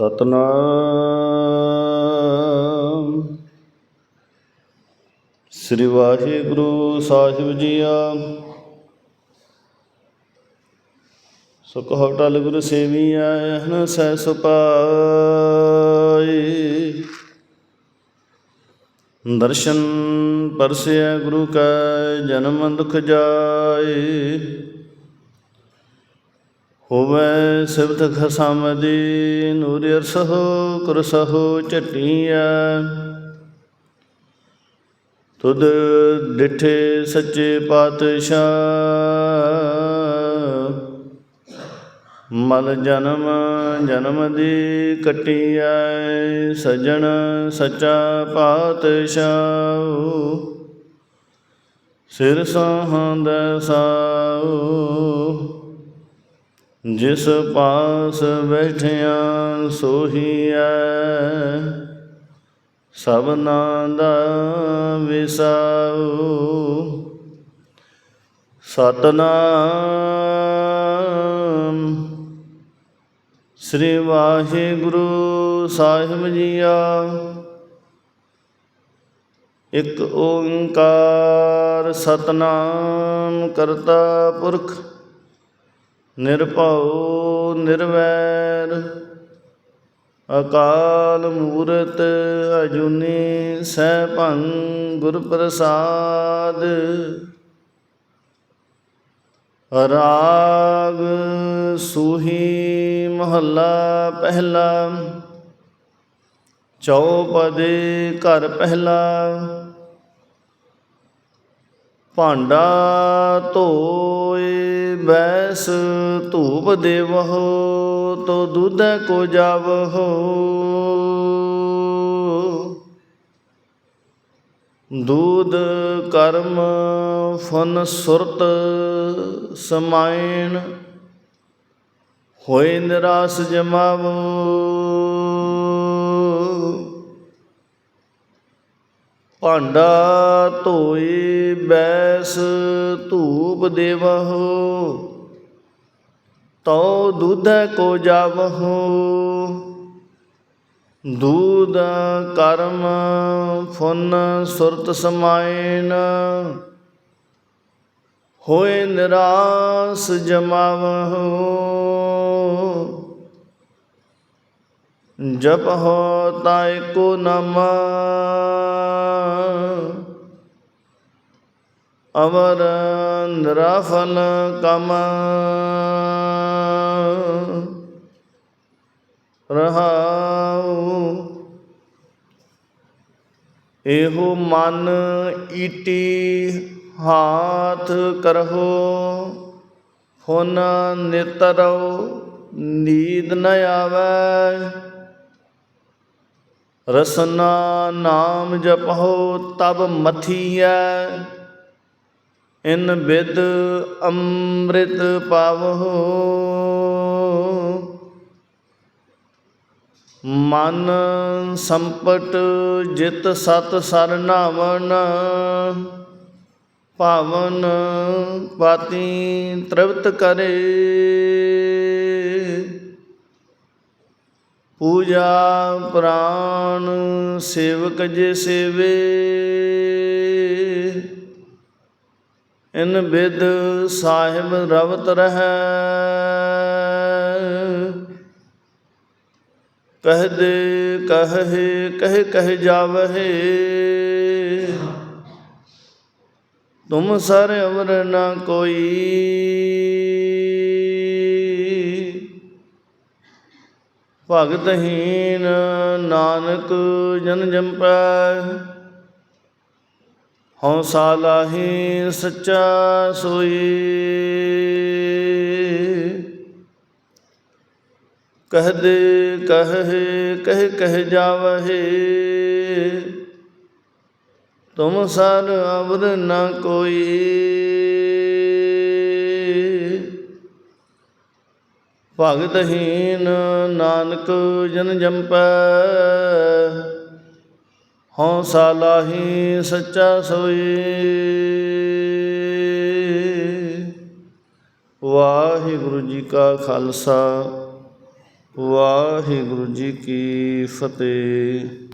ਸਤਨਾਮ। ਸ੍ਰੀ ਵਾਹਿਗੁਰੂ ਸਾਹਿਬ ਜੀਆ। ਸੁਖ ਹਟਲ ਗੁਰ ਸੇਵੀਆ ਹਨ ਸਹਿ ਸੁਪਾਈ। ਦਰਸ਼ਨ ਪਰਸਿਆ ਗੁਰੂ ਕੈ, ਜਨਮ ਦੁਖ ਜਾਏ। ਹੋਵੇ ਸਿਵਤ ਖਸਮਦੀ ਨੂਰ ਅਰਸਹੁ ਕੁਰਸਹੁ ਝਟੀਐ। ਤੁਧ ਡਿਠੇ ਸੱਚੇ ਪਾਤਸ਼ਾਹ। ਮਲ ਜਨਮ ਜਨਮ ਦੀ ਕਟੀਐ, ਸਜਣ ਸੱਚਾ ਪਾਤਸ਼ਾਹ। ਸਿਰ ਸਾਹੰਦ ਸਾਉ ਜਿਸ ਪਾਸ ਬੈਠਿਆ ਸੋਹੀਐ ਸਭਨਾ ਦਾ ਵਿਸਾਉ। ਸਤਨਾਮ। ਸ੍ਰੀ ਵਾਹਿਗੁਰੂ ਸਾਹਿਬ ਜੀਆ। ਇੱਕ ਓੰਕਾਰ ਸਤਨਾਮ ਕਰਤਾ ਪੁਰਖ। ਨਿਰਭਉ ਨਿਰਵੈਰ, ਅਕਾਲ ਮੂਰਤ ਅਜੂਨੀ ਸੈਭੰ ਗੁਰ ਪ੍ਰਸਾਦ ਰਾਗ ਸੂਹੀ ਮਹੱਲਾ ਪਹਿਲਾ ਚੌਪਦੇ ਘਰ ਪਹਿਲਾ। ਭਾਂਡਾ ਧੋਏ, ਬੈਸ ਧੂਪ ਦੇਵਹੁ, ਤੋ ਦੁਧ ਕੋ ਜਾਵਹੁ। ਦੂਧ, ਕਰਮ, ਫਨ, ਸੁਰਤ ਸਮਾਇਣ, ਹੋਏ ਨਿਰਾਸ ਜਮਾਵੋ ਭਾਂਡਾ ਧੋਏ ਬੈਸ ਧੂਪ ਦੇਵਹੁ, ਤਉ ਦੁੱਧ ਕੋ ਜਾਵਹੁ। ਦੂਧ ਕਰਮ ਫੁਨ ਸੁਰਤ ਸਮਾਇਨ ਹੋਏ ਨਿਰਾਸ ਜਮਾਵਹੁ। ਜਪ ਹੋ ਤਾਇ ਕੋ ਨਮ। ਅਮਰ ਨਿਰਾਫਲ ਕਮ। ਰਹਾਉ। ਇਹੋ ਮਨ ਈਟੀ ਹਾਥ ਕਰਹੁ। ਹੁਨ ਨਿਤਰਉ ਨੀਂਦ ਨ ਆਵੈ। ਰਸਨਾ ਨਾਮ ਜਪਹੁ ਤਬ ਮਥੀਐ। ਇਨ ਬਿਦ ਅੰਮ੍ਰਿਤ ਪਾਵਹੁ। ਮਨ ਸੰਪਟ ਜਿਤ ਸਤ ਸਰ ਨਾਵਨ ਭਾਵਨ ਪਾਤੀ ਤ੍ਰਿਪਤ ਕਰੇ। ਪੂਜਾ ਪ੍ਰਾਨ ਸੇਵਕ ਜੇ ਸੇਵੇ। ਇਨ ਬਿਦ ਸਾਹਿਬ ਰਵਤ ਰਹੈ। ਕਹਿ ਦੇ, ਕਹੇ ਕਹਿ ਕਹਿ ਜਾਵਹਿ। ਤੁਮ ਸਰ ਅਵਰ ਨ ਕੋਈ। ਭਗਤਹੀਨ ਨਾਨਕ ਜਨ ਜੰਪੈ। ਹਉ ਸਾਲਾਹੀ ਸੱਚਾ ਸੋਈ। ਕਹਿ ਦੇ ਕਹੇ ਕਹਿ ਕਹਿ ਜਾਵਹਿ। ਤੁਮ ਸਰ ਅਵਰ ਨ ਕੋਈ। ਭਗਤਹੀਨ ਨਾਨਕ ਜਨ ਜੰਪੈ। ਹਉ ਸਾਲਾਹੀ ਸੱਚਾ ਸੋਈ। ਵਾਹਿਗੁਰੂ ਜੀ ਕਾ ਖਾਲਸਾ ਵਾਹਿਗੁਰੂ ਜੀ ਕੀ ਫਤਿਹ।